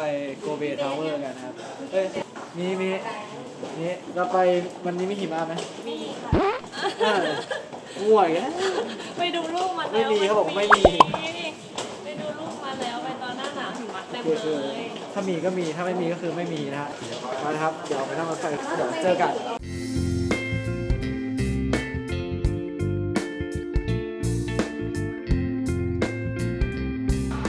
ไปโกเบทาวเวอร์กันนะครับ เอ้ยมีมีนี่เราไปวันนี้มีหิมะไหมมีค่ะเออห่วยนะ ไปดูรูปมาไม่แล้วมีเขาบอกไม่มี ไปดูรูปมาแล้วไปตอนหน้าหนาวหิมะเต็มคือเลคือยถ้ามีก็มีถ้าไม่มีก็คือไม่มีนะฮะมานะครับ เดี๋ยวไปนั่งรถไฟเดี๋ยวเจอกัน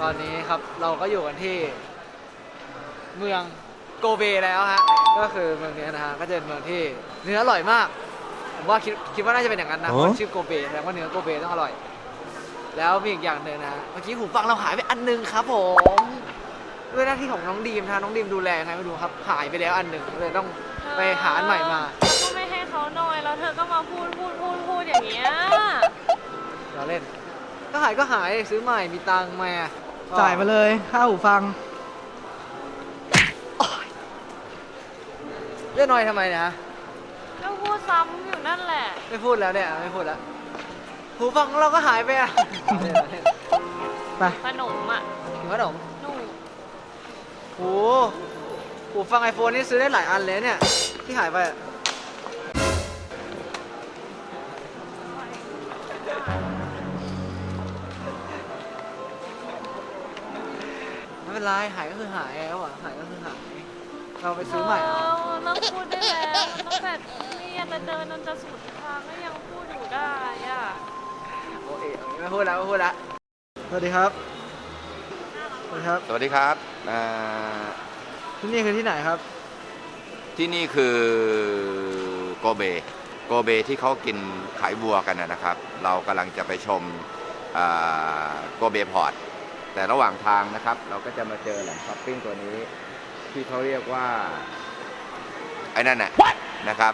ตอนนี้ครับเราก็อยู่กันที่ เมืองโกเบแล้วฮะ ก็คือเมืองนี้นะฮะ ก็จะเป็นเมืองที่เนื้ออร่อยมาก ผมว่าคิดคิดว่าน่าจะเป็นอย่างนั้นนะเพราะชื่อโกเบแสดงว่าเนื้อโกเบต้องอร่อย แล้วมีอีกอย่างหนึ่งนะฮะ เมื่อกี้หูฟังเราหายไปอันหนึงครับผม ด้วยหน้าที่ของน้องดีมนะฮะน้องดีมดูแลยังไงไม่รู้ครับ หายไปแล้วอันหนึ่งเลยต้องไปหาอันใหม่มาเธอก็ไม่ให้เขาหน่อยแล้วเธอก็มาพูดพูดพูดพูดอย่างเงี้ยเราเล่น ก็หายก็หายซื้อใหม่มีตังค์มาจ่ายมาเลยค่าหูฟัง เล่นน้อยทำไมเนยฮะก็พูดซ้ำอยู่นั่นแหละ ไม่พูดแล้วเนี่ยไม่พูดแล้วหูฟังของเราก็หายไปอะเล่นเล่นไปขนมอะถึงขนมหนูโหหูฟังไอโฟนนี่ซื้อได้หลายอันเลยเนี่ย ที่หายไปอะไม่เป็นไรหายก็คือหายแล้วอะหายก็คือหาย เราไปซื้อใหม่เอาเลิกพูดได้แล้วตั้งแต่นี่จะเดินจนจะสุดทางก็ยังพูดอยู่ได้อะโอเคไม่พูดแล้วไม่พูดแล้วสวัสดีครับสวัสดีครับ สวัสดีครับอ่าที่นี่คือที่ไหนครับ ที่นี่คือโกเบ โกเบที่เขากินขายวัวกันนะนะครับ เรากำลังจะไปชมอ่าโกเบพอร์ต แต่ระหว่างทางนะครับ เราก็จะมาเจอแหล่งช้อปปิ้งตัวนี้ ที่เขาเรียกว่า ไอ้นั่นน่ะนะครับ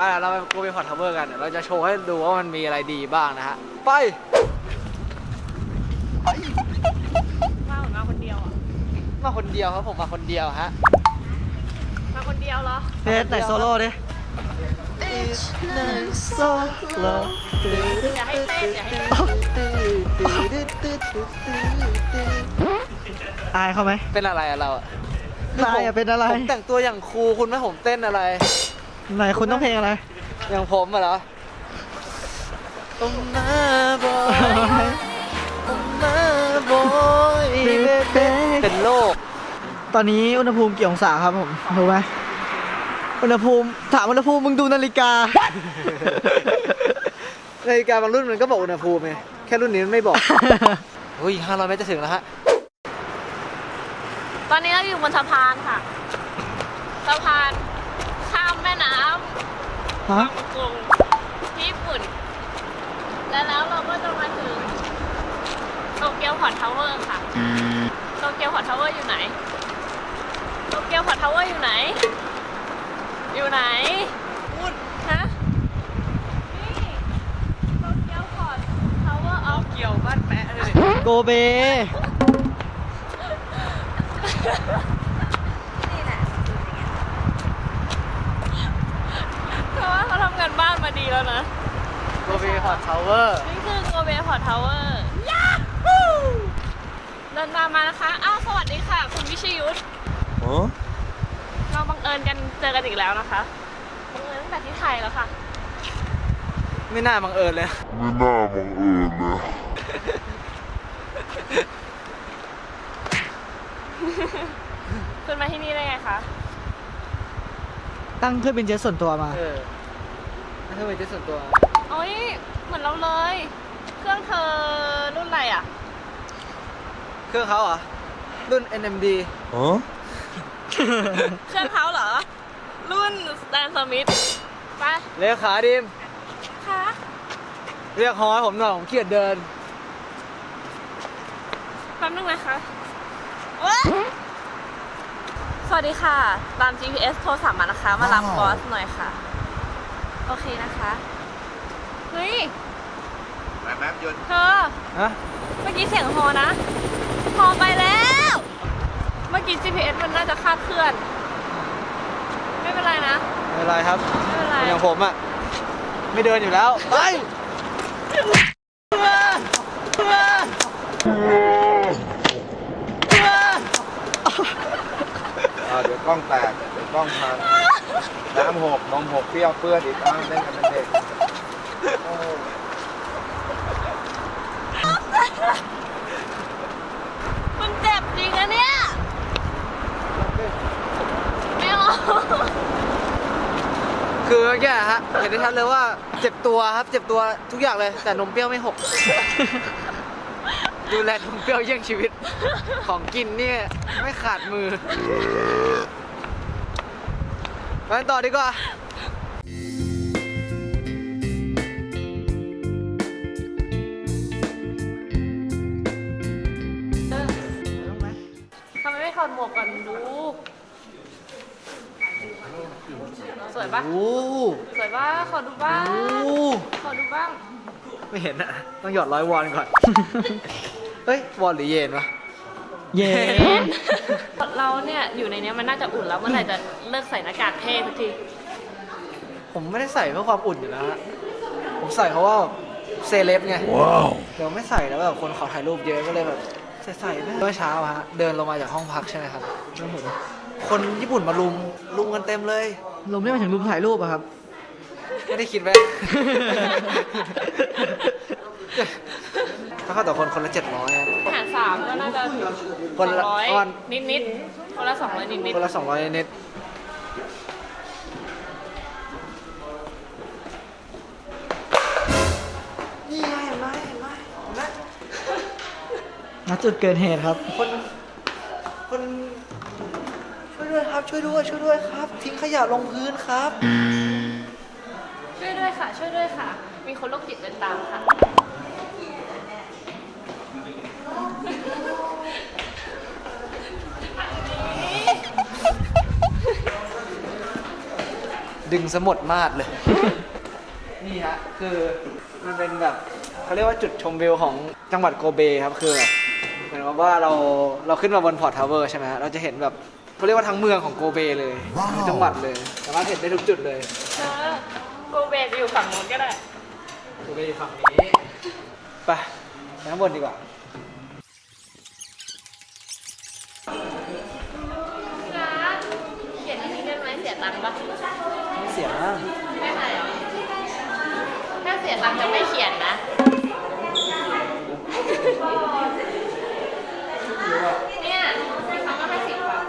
อ่าเราไปกูไปพอร์ทาวเวอร์กันเดี๋ยวเราจะโชว์ให้ดูว่ามันมีอะไรดีบ้างนะฮะ ไป มาเหมือนมาคนเดียวอะ มาคนเดียวครับผมมาคนเดียวฮะ มาคนเดียวเหรอเทสไหนโซโล่ดิอย่าให้เต้นอย่าให้เต้นอายเขาไหมเป็นอะไรอะเราอะ นายอะเป็นอะไร ผมแต่งตัวอย่างครูคุณไหมผมเต้นอะไร ไหนคุณต้องเพลงอะไร อย่างผมอะเหรอตรงหน้าบอยตรงหน้าบอยเบ้เป็นโรคตอนนี้อุณหภูมิกี่องศาครับผมรู้ไหมอุณหภูมิถามอุณหภูมิมึงดูนาฬิกา นาฬิกาบางรุ่นมันก็บอกอุณหภูมิไงแค่รุ่นนี้มันไม่บอก เฮ้ยห้าร้อยเมตรจะถึงแล้วฮะ ตอนนี้เราอยู่บนสะพานค่ะ สะพานข้ามแม่น้ฮะำกรุงที่ญี่ปุ่น และแล้วเราก็จะมาถึงโตเกียวพอร์ตทาวเวอร์ค่ะ โตเกียวพอร์ตทาวเวอร์อยู่ไหน โตเกียวพอร์ตทาวเวอร์อยู่ไหน อยู่ไหนพูดฮะ นี่โตเกียวพอร์ตทาวเวอร์ออฟเกียวบ้านแปะเลย โกเบ เพราะว่าเขาทำงานบ้านมาดีแล้วนะ โกเบพอร์ตทาวเวอร์ นี่คือโกเบพอร์ตทาวเวอร์ยาฮูเดินตามมานะคะ อ้าว สวัสดีค่ะ คุณวิชยุทธเราบังเอิญกันเจอกันอีกแล้วนะคะ บังเอิญตั้งแต่ที่ไทยแล้วค่ะ ไม่น่าบังเอิญเลย ไม่น่าบังเอิญเลย คุณมาที่นี่ได้ไงคะ ตั้งเครื่องบินเจ็ตส่วนตัวมา เออนั่นคือเป็นที่ส่วนตัว โอ้ยเหมือนเราเลย เครื่องเธอรุ่นอะไรอะ เครื่องเขาเหรอ รุ่น NMD เครื่องเขาเหรอ รุ่นสแตนสมิธไปเลขาดิม ค่ะเรียกฮอให้ผมหน่อยผมเกียดเดิน แป๊บนึงนะคะเว้ยส วัสดีค่ะ ตาม GPS โทรศัพท์มานะคะ มารับบอสหน่อยค่ะ โอเคนะคะ เฮ้ย แป๊บๆหยุดเธอ ฮะเมื่อกี้เสียงฮอนะฮอไปแล้ว เมื่อกี้ GPS มันน่าจะคลาดเคลื่อน ไม่เป็นไรนะ ไม่เป็นไรครับ ไม่เป็นไร อย่างผมอะ ไม่เดินอยู่แล้ว ไป Yeah. ก ล้องแตกเดี๋ยวกล้องพังน้ำหกนมหกเปรี้ยวเปื้อนอีกอ้าวเล่นกันเป็นเด็กโอ้มันเจ็บจริงอะเนี่ย ไม่เอาคือเมื่อกี้ฮะเห็นได้ชัดเลยว่าเจ็บตัวครับเจ็บตัวทุกอย่างเลย แต่นมเปรี้ยวไม่หก ดูแลนมเปรี้ยวเยี่ยงชีวิต ของกินเนี่ยไม่ขาดมือ ไปกันต่อดีกว่าทำไมไม่ถอดหมวกก่อนดู สวยปะโอ้สวยปะขอดูบ้าง โหขอดูบ้าง ไม่เห็นอะต้องหยอดร้อยวอนก่อน เฮ้ย วอนหรือเยนวะ เย้เราเนี่ยอยู่ในเนี้ยมันน่าจะอุ่นแล้วเมื่อไหร่จะ เลิกใส่หน้ากากเท่สักทีผมไม่ได้ใส่เพื่อความอุ่นอยู่แล้วฮะผมใส่เพราะว่าเซเลบไงเดี๋ยวไม่ใส่แล้วแบบคนขอถ่ายรูปเยอะก็เลยแบบใส่ใส่ๆเมื่อเช้าอะฮะเดินลงมาจากห้องพักใช่ไหมครับแล้วผมคนญี่ปุ่นมาลุมลุมกันเต็มเลย ลมได้มาถึงลุมถ่ายรูปอะครับ ไม่ได้คิดไว้ ถ้าเข้าต่อคนคนละเจ็ดร้อยอาหารสามก็น่าจะคนละสองร้อยประมาณนิดนิดๆคนละสองร้อยนิดนิดคนละสองร้อยเน็ต ณจุดเกิดเหตุครับ คน คนช่วยด้วยครับ ช่วยด้วย ช่วยด้วยครับ ทิ้งขยะลงพื้นครับ ช่วยด้วยค่ะ ช่วยด้วยค่ะ มีคนโรคจิตเดินตามค่ะ ดึงสมดมาดเลย นี่ฮะ คือมันเป็นแบบเขาเรียกว่าจุดชมวิวของจังหวัดโกเบครับ คือแบบ เหมือนกับว่าเราเราขึ้นมาบนพอร์ตทาวเวอร์ใช่ไหมฮะเราจะเห็นแบบเขาเรียกว่าทั้งเมืองของโกเบเลยทั้งจังหวัดเลยสามารถเห็นได้ทุกจุดเลยเธอโกเบจะอยู่ฝั่งนู้นก็ได้ โกเบอยู่ฝั่งนี้ไปไปข้างบนดีกว่านะเขียนอันนี้ได้ไหมเสียตังค์ปะไม่เสียนะไม่ใช่หรอถ้าเสียตังค์จะไม่เขียนนะ เนี่ยเขาก็ให้สิบบาท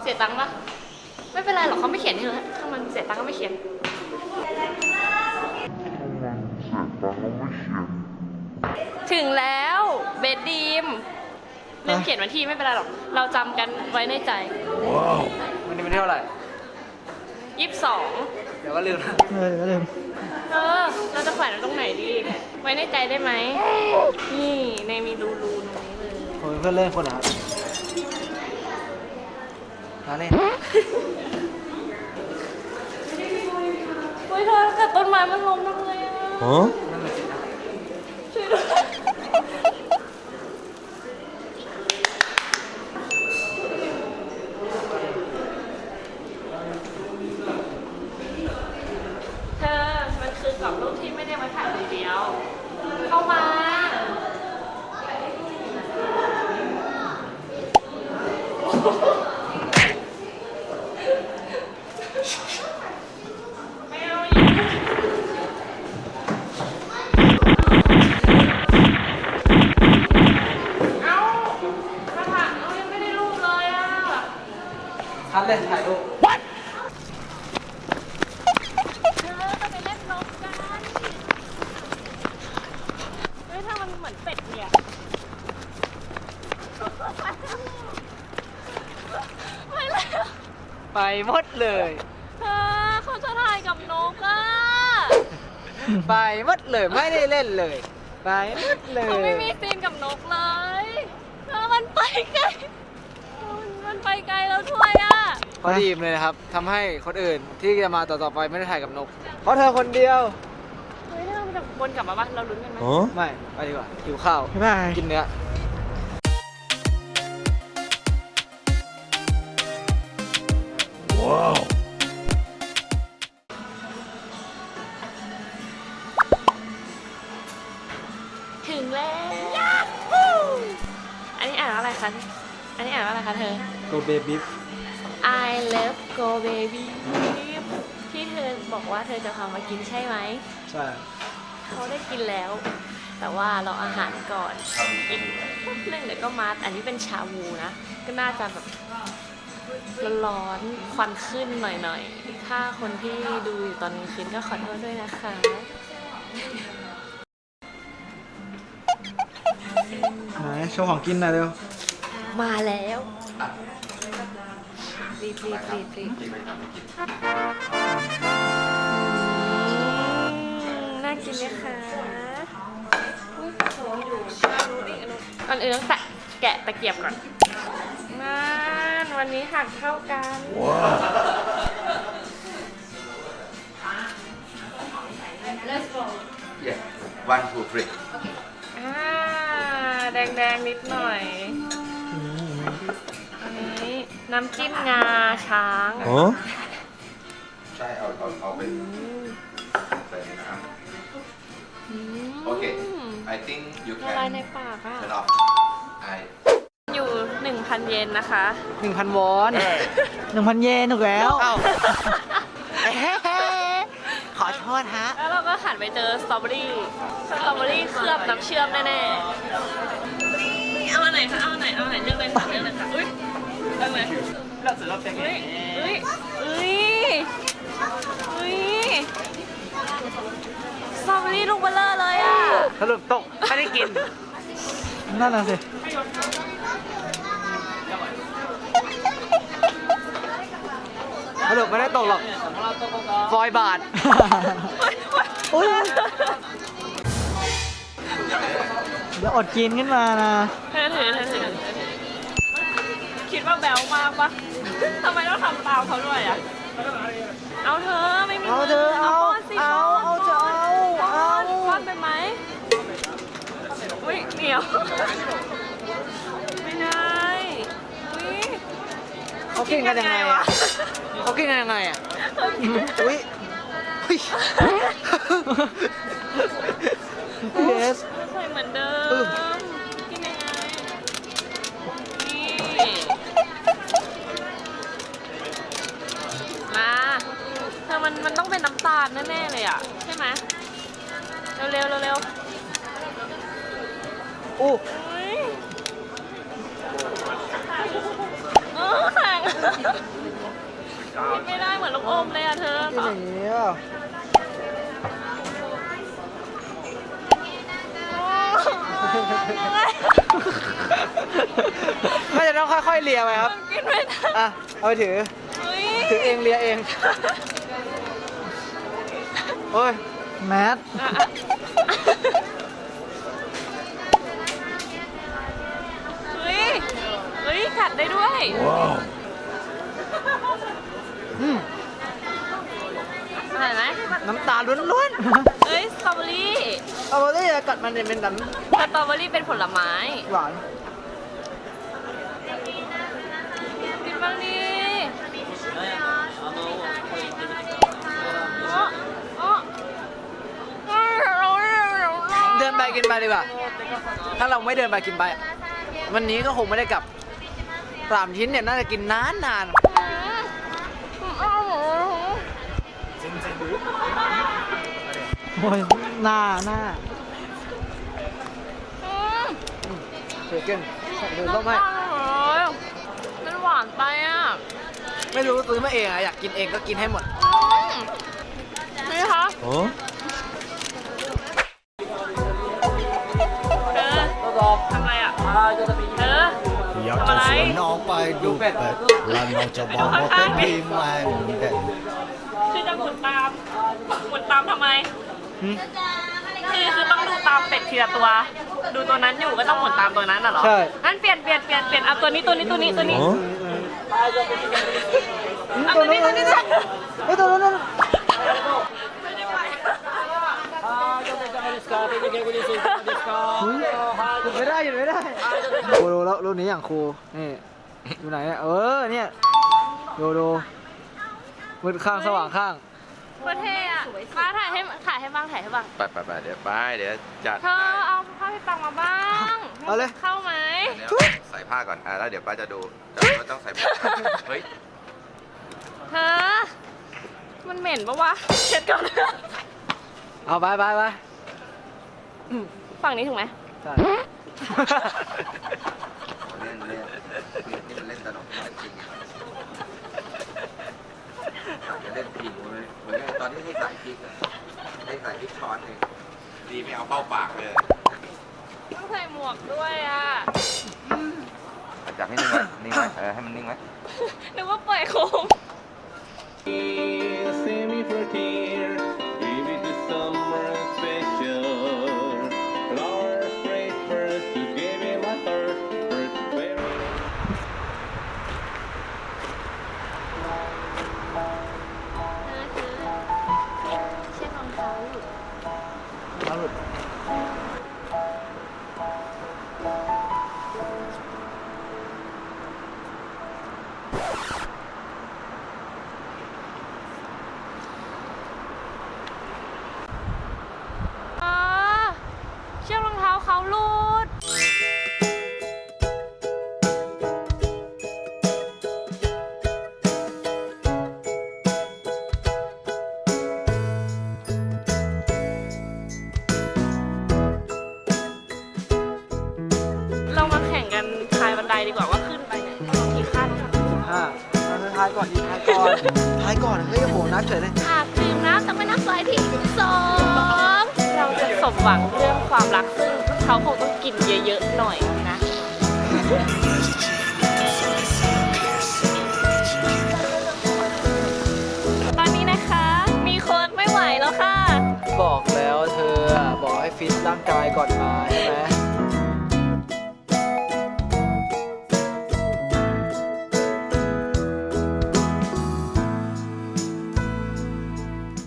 เสียตังค์ปะไม่เป็นไรหรอกเขาไม่เขียนนี่เลยถ้ามันเสียตังค์ก็ไม่เขียน ถึงแล้วเบดดีมลืมเขียนวันที่ไม่เป็นไรหรอก เราจำกันไว้ในใจวันนี้มันเท่าไหร่ ยี่สิบสองเดี๋ยวก็ลืมนะเออก็ลืมเออ เราจะแขวนไว้ตรงไหนดี ไว้ในใจได้ไหม นี่ในมีรูรูตรงนี้เลย ผมเป็นเพื่อนเล่นคนเหรอครับ มาเล่นเฮ้ยเธอแต่ต้นไม้มันล้มทำไงอะนั่นแหละสินะช่วยด้วยเธอมันคือกรอบรูปที่ไม่ได้มาถ่ายทีเดียว เข้ามา ไม่เอาอีก เอ้ากระถางเรายังไม่ได้รูปเลยอะ คัดเลยถ่ายรูป เธอจะไปเล่นนกกันเฮ้ยถ้ามันเหมือนเป็ดเนี่ยไม่แล้ว ไปหมดเลย เธอเขาจะถ่ายกับนกอะไปหมดเลยไม่ได้เล่นเลย ไปหมดเลเขาไม่ยมีซีนกับนกเลยเธอมันไปไกลมันไปไกลแล้วด้วยอะพอดีมเลยนะครับทำให้คนอื่นที่จะมาต่อๆไปไม่ได้ถ่ายกับนก เพราะเธอคนเดียว เฮ้ยถ้าเราจะวนกลับมาบ้านเราลุ้นกันไหม ไม่ไปดีกว่าหิวข้าว บ๊ายบาย กินเนื้อ บิฟ I love go baby ที่เธอบอกว่าเธอจะพามากินใช่ไหม ใช่ เขาได้กินแล้ว แต่ว่าเราอาหารก่อนอีกแป๊บนึงเดี๋ยวก็มา อันนี้เป็นชาวูนะ ก็น่าจะแบบร้อนๆควันขึ้นหน่อยๆ ถ้าคนที่ดูอยู่ตอนกลางคืนก็ขอโทษด้วยนะคะ ไหนโชว์ของกินหน่อยเร็ว มาแล้ว รีบรีบรีบรีบน่ากินไหมคะก่อนอื่นต้องแกะตะเกียบก่อนนั่นวันนี้หักเท่ากัน Yeah one two three อ่าแดงๆ นิดหน่อย นี้น้ำจิ้มงาช้างใช่เอาเอาเอาไปอืมใส่ในน้อืมำโอเค I think you ละลาย can ในปากอะ turn off I อยู่ 1,000 เยนนะคะ หนึ่งพันวอนหนึ่งพันเยนถูกแล้วเอ้าขอโทษฮะ แล้วเราก็หันไปเจอสตรอเบอรี่ สตรอเบอรี่เคลือบน้ำเชื่อมแน่ๆเอาอันไหนคะ เอาอันไหน เอาอันไหนเลือกเลยค่ะเลือกเลยค่ะอุ้ย มเลือกเลยอุ้ยอุ้ยอุ้ยอุ้ยสตรอเบอรี่ลูกเบลเลอร์เลยอะสรุปตกไม่ได้กิน นั่นน่ะสิสรุปไม่ได้ตกหรอกฟอยบาทอุ้ยเดี๋ยวอดกินขึ้นมานะ เธอถือเธอถือคิดว่าแบวมากปะทำไมต้องทำตามเขาด้วยอะ เอาเธอไม่มีเอาเธอเอาป้นสิเอาป้นเอาจะเอาป้เอานป้อนไปไหมอุ้ยเหนียว ไม่ได้อุ้ยเขากินกันยังไงอะเขากินกันยังไงอะอุ้ยอุ้ยเยสใส่เหมือนเดิม มันมันต้องเป็นน้ำตาลแน่ๆเลยอะ ใช่ไหมเร็วๆเร็วๆอู้อุ๊ยเออแข็งกินไม่ได้เหมือนลูกอมเลยอะเธอกินอย่างนี้อะน่าจะต้องค่อยๆเลียไปครับ กินไม่ได้ อะ เอาไปถืออุ๊ยถือเองเลียเอง โอ้ย แมทอะอะเฮ้ย เฮ้ยกัดได้ด้วยอืมอร่อยไหมน้ำตาลล้วนเฮ้ย สตรอเบอรี่ๆเอาเลยกัดมันเนี่ยเป็นน้สตรอเบอรี่เป็นผลไม้ำหวานกินบ้างดิอ๋ออ๋อ เดิน ไปกินไปดีกว่า ถ้าเราไม่เดินไปกินไปอะวันนี้ก็คงไม่ได้กลับสามชิ้นเนี่ยน่าจะกินนานนานโอ้ยหน้าหน้าเบเกินเดินต้องไม่มันหวานไปอะ ไม่รู้ซื้อมาเองอะอยากกินเองก็กินให้หมด นี่คะ วนน้องไปดูเป็ดแล้วน้องจะบอกว่าเป็นทีมแมนเด็ดคือจะหมุนตามหมุนตามทำไม คือคือต้องดูตามเป็ดทีละตัว ดูตัวนั้นอยู่ก็ต้องหมุนตามตัวนั้นน่ะเหรอใช่ งั้นเปลี่ยนเปลี่ยนเปลี่ยนเปลี่ยนเอาตัวนี้ตัวนี้ตัวนี้ตัวนี้อ๋อเอาตัวนี้ตัวนี้ตัวนี้เฮ้ตัวนั้นนั่นหยุดไม่ ได้หยุดไม่ได้ครูดูแล้วรูปนี้อย่างครูนี่อยู่ไหนเนี่ยเออเนี่ยดูดูมืดข้างสว่างข้างประเทศอะมาถ่ายให้ถ่ายให้บ้างถ่ายให้บ้างไปไปไปเดี๋ยวไปเดี๋ยวจัดเธอเอาผ้าพี่ปังมาบ้างเอาเลยเข้าไหมเดี๋ยวใส่ผ้าก่อนอะแล้วเดี๋ยวป้าจะดูจะดูว่าต้องใส่หมวกเฮ้ยฮะมันเหม็นปะวะเช็ดก่อนเอาไปไปไปฝั่งนี้ถูกไหมใช่ เล่นเล่นนี่มันเล่นตลกไม่จริงจะเล่นจริงเลยเหมือนกับตอนที่ให้ใส่พริกอะให้ใส่พริกช้อนหนึ่งดีไม่เอาเข้าปากเลยต้องใส่หมวกด้วยอะจับให้นิ่งไว้นิ่งไว้เออให้มันนิ่งไว้นึกว่าปล่อยโค้ง ท้ายก่อนดีท้ายก่อนท้ายก่อนเฮ้ยโอ้โหนับเฉยเลยหากดื่มน้ำจากแม่น้ำสายที่สองเราจะสมหวังเรื่องความรักซึ่งเขาคงต้องกินเยอะๆหน่อยนะ ตอนนี้นะคะ มีคนไม่ไหวแล้วค่ะ บอกแล้วเธออะบอกให้ฟิตร่างกายก่อนมาใช่ไหม